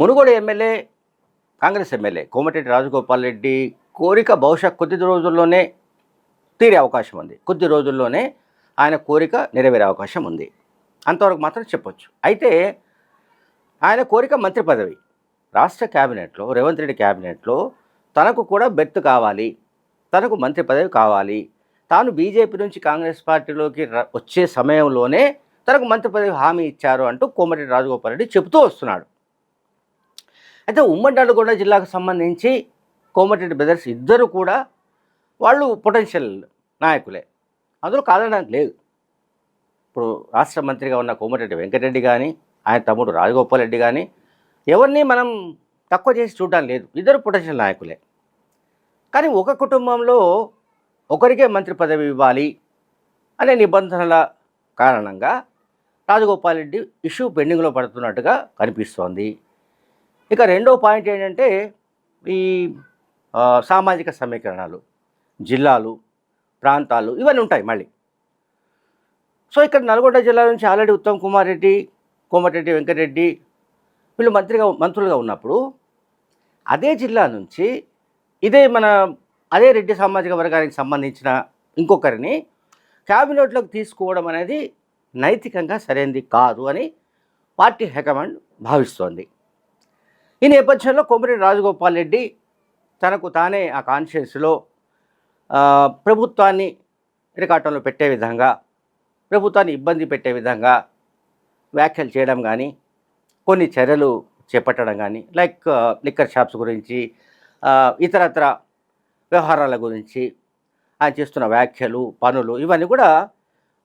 Munugode MLA Congress MLA Komatireddy Rajagopal Reddy కోరిక బహుశా కొద్ది రోజుల్లోనే తీరే అవకాశం ఉంది. కొద్ది రోజుల్లోనే ఆయన కోరిక నెరవేరే అవకాశం ఉంది. అంతవరకు మాత్రం చెప్పొచ్చు. అయితే ఆయన కోరిక మంత్రి పదవి. రాష్ట్ర క్యాబినెట్లో రేవంత్ రెడ్డి క్యాబినెట్లో తనకు కూడా బెర్త్ కావాలి. తనకు మంత్రి పదవి కావాలి. తాను బీజేపీ నుంచి కాంగ్రెస్ పార్టీలోకి వచ్చే సమయంలోనే తనకు మంత్రి పదవి హామీ ఇచ్చారు అంటూ కోమటిరెడ్డి రాజగోపాల్ రెడ్డి చెబుతూ వస్తున్నాడు. అయితే ఉమ్మడి నల్గొండ జిల్లాకు సంబంధించి కోమటిరెడ్డి బ్రదర్స్ ఇద్దరు కూడా వాళ్ళు పొటెన్షియల్ నాయకులే. అందులో కాదనడానికి లేదు. ఇప్పుడు రాష్ట్ర మంత్రిగా ఉన్న కోమటిరెడ్డి వెంకటరెడ్డి కానీ ఆయన తమ్ముడు రాజగోపాల్ రెడ్డి కానీ ఎవరిని మనం తక్కువ చేసి చూడడం లేదు. ఇద్దరు పొటెన్షియల్ నాయకులే. కానీ ఒక కుటుంబంలో ఒకరికే మంత్రి పదవి ఇవ్వాలి అనే నిబంధనల కారణంగా రాజగోపాల్ రెడ్డి ఇష్యూ పెండింగ్లో పడుతున్నట్టుగా కనిపిస్తోంది. ఇక రెండో పాయింట్ ఏంటంటే ఈ సామాజిక సమీకరణాలు జిల్లాలు ప్రాంతాలు ఇవన్నీ ఉంటాయి మళ్ళీ. సో ఇక్కడ నల్గొండ జిల్లా నుంచి ఆల్రెడీ ఉత్తమ్ కుమార్ రెడ్డి కోమటిరెడ్డి వెంకటరెడ్డి వీళ్ళు మంత్రిగా మంత్రులుగా ఉన్నప్పుడు అదే జిల్లా నుంచి ఇదే మన అదే రెడ్డి సామాజిక వర్గానికి సంబంధించిన ఇంకొకరిని క్యాబినెట్లోకి తీసుకోవడం అనేది నైతికంగా సరైనది కాదు అని పార్టీ హైకమాండ్ భావిస్తోంది. ఈ నేపథ్యంలో కొమ్మరి రాజగోపాల్ రెడ్డి తనకు తానే ఆ కాన్షియస్లో ప్రభుత్వాన్ని ఇరకాటంలో పెట్టే విధంగా ప్రభుత్వాన్ని ఇబ్బంది పెట్టే విధంగా వ్యాఖ్యలు చేయడం కానీ కొన్ని చర్యలు చేపట్టడం కానీ లైక్ లిక్కర్ షాప్స్ గురించి ఇతరత్ర వ్యవహారాల గురించి ఆయన చేస్తున్న వ్యాఖ్యలు పనులు ఇవన్నీ కూడా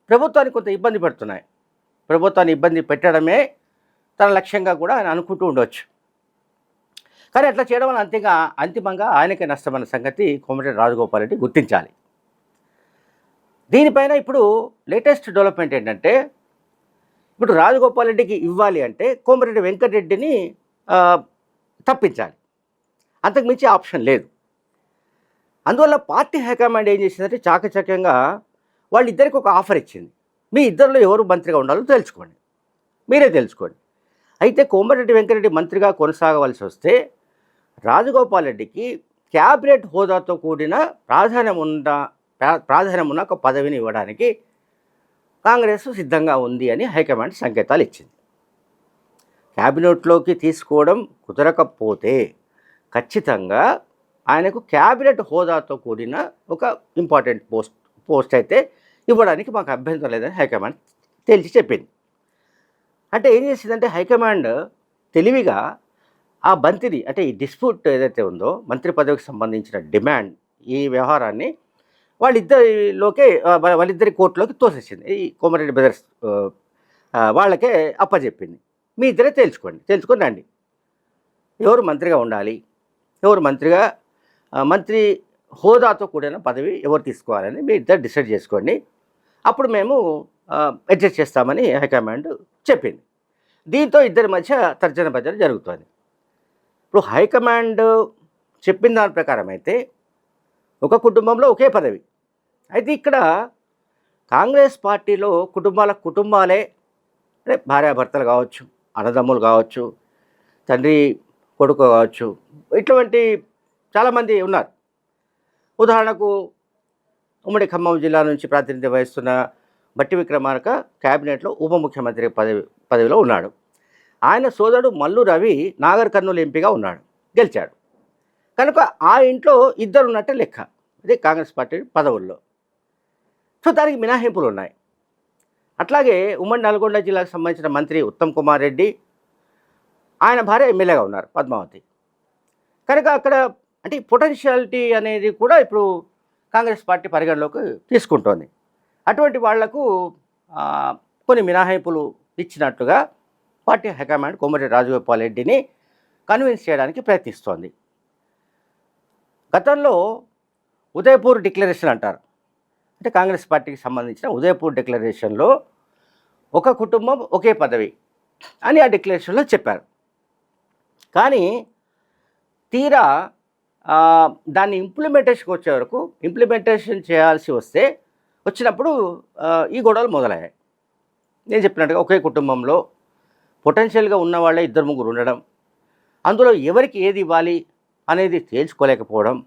ప్రభుత్వానికి కొంత ఇబ్బంది పెడుతున్నాయి. ప్రభుత్వాన్ని ఇబ్బంది పెట్టడమే తన లక్ష్యంగా కూడా ఆయన అనుకుంటూ ఉండొచ్చు. కానీ అట్లా చేయడం వల్ల అంతిగా అంతిమంగా ఆయనకే నష్టమైన సంగతి కోమటిరెడ్డి రాజగోపాల్ రెడ్డి గుర్తించాలి. దీనిపైన ఇప్పుడు లేటెస్ట్ డెవలప్మెంట్ ఏంటంటే ఇప్పుడు రాజగోపాల్ రెడ్డికి ఇవ్వాలి అంటే కోమటిరెడ్డి వెంకటరెడ్డిని తప్పించాలి. అంతకు మించి ఆప్షన్ లేదు. అందువల్ల పార్టీ హైకమాండ్ ఏం చేసిందంటే చాకచక్యంగా వాళ్ళిద్దరికి ఒక ఆఫర్ ఇచ్చింది. మీ ఇద్దరిలో ఎవరు మంత్రిగా ఉండాలో తెలుసుకోండి. మీరే తెలుసుకోండి. అయితే కోమటిరెడ్డి వెంకరెడ్డి మంత్రిగా కొనసాగవలసి వస్తే రాజగోపాల్ రెడ్డికి క్యాబినెట్ హోదాతో కూడిన ప్రాధాన్యం ఉన్న ప్రా- ప్రాధాన్యం ఉన్న ఒక పదవిని ఇవ్వడానికి కాంగ్రెస్ సిద్ధంగా ఉంది అని హైకమాండ్ సంకేతాలు ఇచ్చింది. క్యాబినెట్లోకి తీసుకోవడం కుదరకపోతే ఖచ్చితంగా ఆయనకు క్యాబినెట్ హోదాతో కూడిన ఒక ఇంపార్టెంట్ పోస్ట్ పోస్ట్ అయితే ఇవ్వడానికి మాకు అభ్యంతరం లేదని హైకమాండ్ తేల్చి చెప్పింది. అంటే ఏం చేసిందంటే హైకమాండ్ తెలివిగా ఆ బంతిని అంటే ఈ డిస్ప్యూట్ ఏదైతే ఉందో మంత్రి పదవికి సంబంధించిన డిమాండ్ ఈ వ్యవహారాన్ని వాళ్ళిద్దరిలోకే వాళ్ళిద్దరి కోర్టులోకి తోసేసింది. ఈ కోమరెడ్డి బ్రదర్స్ వాళ్ళకే అప్పచెప్పింది మీ ఇద్దరే తేల్చుకోండి తేల్చుకొని రండి. ఎవరు మంత్రిగా ఉండాలి? ఎవరు మంత్రిగా మంత్రి హోదాతో కూడిన పదవి ఎవరు తీసుకోవాలని మీ ఇద్దరు డిసైడ్ చేసుకోండి. అప్పుడు మేము అడ్జస్ట్ చేస్తామని హైకమాండ్ చెప్పింది. దీంతో ఇద్దరి మధ్య తర్జన భర్జన జరుగుతుంది. ఇప్పుడు హైకమాండ్ చెప్పిన దాని ప్రకారం అయితే ఒక కుటుంబంలో ఒకే పదవి. అయితే ఇక్కడ కాంగ్రెస్ పార్టీలో కుటుంబాల కుటుంబాలే అంటే భార్యాభర్తలు కావచ్చు అన్నదమ్ములు కావచ్చు తండ్రి కొడుకు కావచ్చు ఇటువంటి చాలామంది ఉన్నారు. ఉదాహరణకు ఉమ్మడి ఖమ్మం జిల్లా నుంచి ప్రాతినిధ్యం వహిస్తున్న బట్టి విక్రమార్క క్యాబినెట్లో ఉప ముఖ్యమంత్రి పదవి పదవిలో ఉన్నాడు. ఆయన సోదరుడు మల్లు రవి నాగర్ కర్నూలు ఎంపీగా ఉన్నాడు గెలిచాడు. కనుక ఆ ఇంట్లో ఇద్దరు ఉన్నట్టే లెక్క. ఇది కాంగ్రెస్ పార్టీ పదవుల్లో. సో దానికి మినహాయింపులు ఉన్నాయి. అట్లాగే ఉమ్మడి నల్గొండ జిల్లాకు సంబంధించిన మంత్రి ఉత్తమ్ కుమార్ రెడ్డి ఆయన భార్య ఎమ్మెల్యేగా ఉన్నారు పద్మావతి. కనుక అక్కడ అంటే పొటెన్షియాలిటీ అనేది కూడా ఇప్పుడు కాంగ్రెస్ పార్టీ పరిగణలోకి తీసుకుంటోంది. అటువంటి వాళ్ళకు కొన్ని మినహాయింపులు ఇచ్చినట్టుగా పార్టీ హైకమాండ్ కోమటిరెడ్డి రాజగోపాల్ రెడ్డిని కన్విన్స్ చేయడానికి ప్రయత్నిస్తోంది. గతంలో ఉదయపూర్ డిక్లరేషన్ అంటారు. అంటే కాంగ్రెస్ పార్టీకి సంబంధించిన ఉదయపూర్ డిక్లరేషన్లో ఒక కుటుంబం ఒకే పదవి అని ఆ డిక్లరేషన్లో చెప్పారు. కానీ తీరా దాన్ని ఇంప్లిమెంటేషన్కి వచ్చే వరకు ఇంప్లిమెంటేషన్ చేయాల్సి వస్తే వచ్చినప్పుడు ఈ గొడవలు మొదలయ్యాయి. నేను చెప్పినట్టుగా ఒకే కుటుంబంలో పొటెన్షియల్గా ఉన్న వాళ్ళే ఇద్దరు ముగ్గురు ఉండడం అందులో ఎవరికి ఏది ఇవ్వాలి అనేది తేల్చుకోలేకపోవడం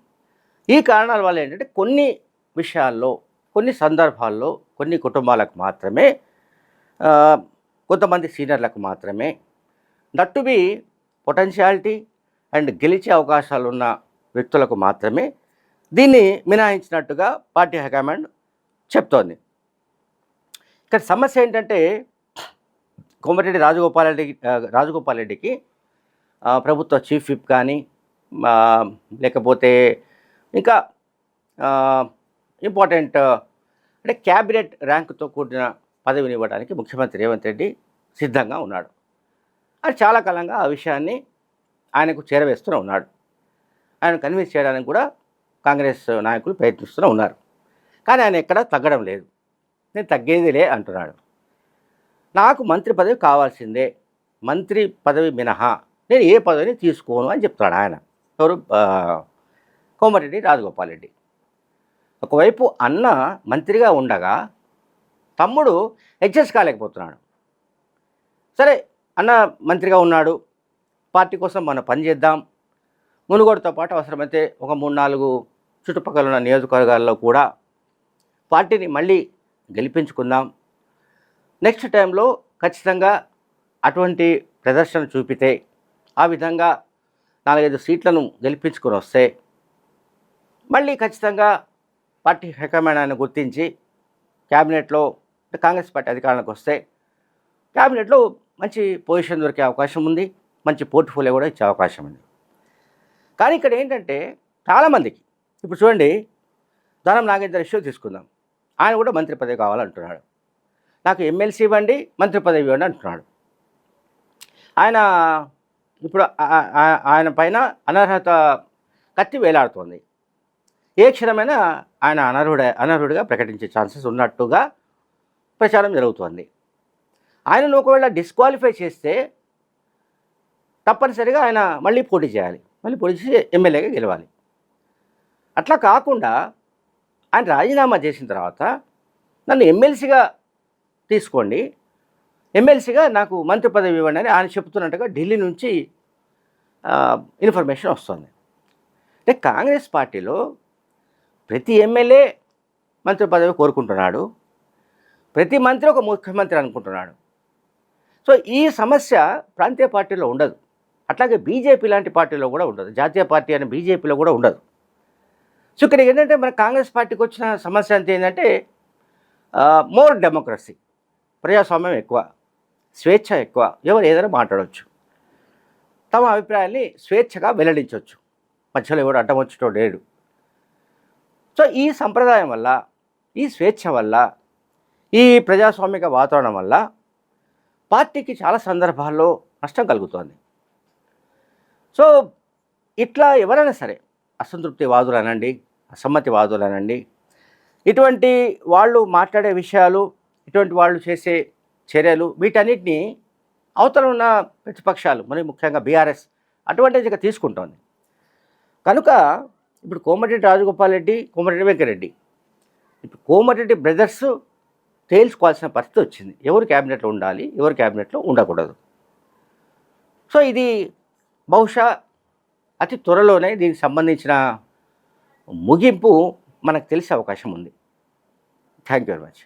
ఈ కారణాల వల్ల ఏంటంటే కొన్ని విషయాల్లో కొన్ని సందర్భాల్లో కొన్ని కుటుంబాలకు మాత్రమే కొంతమంది సీనియర్లకు మాత్రమే దట్ బి పొటెన్షియాలిటీ అండ్ గెలిచే అవకాశాలు ఉన్న వ్యక్తులకు మాత్రమే దీన్ని మినహాయించినట్టుగా పార్టీ హైకమాండ్ చెప్తోంది. ఇక్కడ సమస్య ఏంటంటే కోమటిరెడ్డి రాజగోపాల్ రెడ్డి రాజగోపాల్ రెడ్డికి ప్రభుత్వ చీఫ్ విప్ కానీ లేకపోతే ఇంకా ఇంపార్టెంట్ అంటే క్యాబినెట్ ర్యాంకుతో కూడిన పదవిని ఇవ్వడానికి ముఖ్యమంత్రి రేవంత్ రెడ్డి సిద్ధంగా ఉన్నాడు. అది చాలా కాలంగా ఆ విషయాన్ని ఆయనకు చేరవేస్తూనే ఉన్నాడు. ఆయన కన్విన్స్ చేయడానికి కూడా కాంగ్రెస్ నాయకులు ప్రయత్నిస్తూనే ఉన్నారు. కానీ ఆయన ఎక్కడ తగ్గడం లేదు. నేను తగ్గేది లే అంటున్నాడు. నాకు మంత్రి పదవి కావాల్సిందే. మంత్రి పదవి మినహా. నేను ఏ పదవిని తీసుకోను అని చెప్తాడు ఆయన. ఎవరు? కోమటిరెడ్డి రాజగోపాల్ రెడ్డి. ఒకవైపు అన్న మంత్రిగా ఉండగా తమ్ముడు అడ్జస్ట్ కాలేకపోతున్నాడు. సరే అన్న మంత్రిగా ఉన్నాడు. పార్టీ కోసం మనం పనిచేద్దాం మునుగోడుతో పాటు అవసరమైతే ఒక మూడు నాలుగు చుట్టుపక్కల ఉన్న నియోజకవర్గాల్లో కూడా పార్టీని మళ్ళీ గెలిపించుకుందాం. నెక్స్ట్ టైంలో ఖచ్చితంగా అటువంటి ప్రదర్శన చూపితే ఆ విధంగా నాలుగైదు సీట్లను గెలిపించుకొని వస్తే మళ్ళీ ఖచ్చితంగా పార్టీ హైకమాండ్ ఆయన గుర్తించి క్యాబినెట్లో కాంగ్రెస్ పార్టీ అధికారానికి వస్తే క్యాబినెట్లో మంచి పొజిషన్ దొరికే అవకాశం ఉంది మంచి పోర్ట్ఫోలియో కూడా ఇచ్చే అవకాశం ఉంది. కానీ ఇక్కడ ఏంటంటే చాలామందికి ఇప్పుడు చూడండి దానం నాగేంద్ర ఇష్యూ తీసుకుందాం ఆయన కూడా మంత్రి పదవి కావాలంటున్నాడు. నాకు ఎమ్మెల్సీ ఇవ్వండి మంత్రి పదవి ఇవ్వండి అంటున్నాడు. ఆయన ఇప్పుడు ఆయన పైన అనర్హత కత్తి వేలాడుతోంది. ఏ క్షణమైనా ఆయన అనర్హుడ అనర్హుడిగా ప్రకటించే ఛాన్సెస్ ఉన్నట్టుగా ప్రచారం జరుగుతోంది. ఆయనను ఒకవేళ డిస్క్వాలిఫై చేస్తే తప్పనిసరిగా ఆయన మళ్ళీ పోటీ చేయాలి. మళ్ళీ పోటీ చేసి ఎమ్మెల్యేగా గెలవాలి. అట్లా కాకుండా ఆయన రాజీనామా చేసిన తర్వాత నన్ను ఎమ్మెల్సీగా తీసుకోండి. ఎమ్మెల్సీగా నాకు మంత్రి పదవి ఇవ్వండి అని ఆయన చెప్తున్నట్టుగా ఢిల్లీ నుంచి ఇన్ఫర్మేషన్ వస్తుంది. అంటే కాంగ్రెస్ పార్టీలో ప్రతి ఎమ్మెల్యే మంత్రి పదవి కోరుకుంటున్నాడు. ప్రతి మంత్రి ఒక ముఖ్యమంత్రి అనుకుంటున్నాడు. సో ఈ సమస్య ప్రాంతీయ పార్టీలో ఉండదు. అట్లాగే బీజేపీ లాంటి పార్టీలో కూడా ఉండదు. జాతీయ పార్టీ అనే బీజేపీలో కూడా ఉండదు. సో ఇక్కడ ఏంటంటే మన కాంగ్రెస్ పార్టీకి వచ్చిన సమస్య అంత ఏంటంటే మోర్ డెమోక్రసీ. ప్రజాస్వామ్యం ఎక్కువ స్వేచ్ఛ ఎక్కువ ఎవరు ఏదైనా మాట్లాడవచ్చు తమ అభిప్రాయాల్ని స్వేచ్ఛగా వెల్లడించవచ్చు మధ్యలో ఎవడు అడ్డం వచ్చేటో లేడు. సో ఈ సంప్రదాయం వల్ల ఈ స్వేచ్ఛ వల్ల ఈ ప్రజాస్వామిక వాతావరణం వల్ల పార్టీకి చాలా సందర్భాల్లో నష్టం కలుగుతోంది. సో ఇట్లా ఎవరైనా సరే అసంతృప్తి వాదులు అనండి అసమ్మతి వాదులు అనండి ఇటువంటి వాళ్ళు మాట్లాడే విషయాలు ఇటువంటి వాళ్ళు చేసే చర్యలు వీటన్నిటిని అవతల ఉన్న ప్రతిపక్షాలు మరి ముఖ్యంగా బీఆర్ఎస్ అటువంటిదిగా తీసుకుంటోంది. కనుక ఇప్పుడు కోమటిరెడ్డి రాజగోపాల్ రెడ్డి కోమటిరెడ్డి వెంకరెడ్డి. ఇప్పుడు కోమటిరెడ్డి బ్రదర్స్ తేల్చుకోవాల్సిన పరిస్థితి వచ్చింది. ఎవరు క్యాబినెట్లో ఉండాలి ఎవరు క్యాబినెట్లో ఉండకూడదు. సో ఇది బహుశా అతి త్వరలోనే దీనికి సంబంధించిన ముగింపు మనకు తెలిసే అవకాశం ఉంది. Thank you very much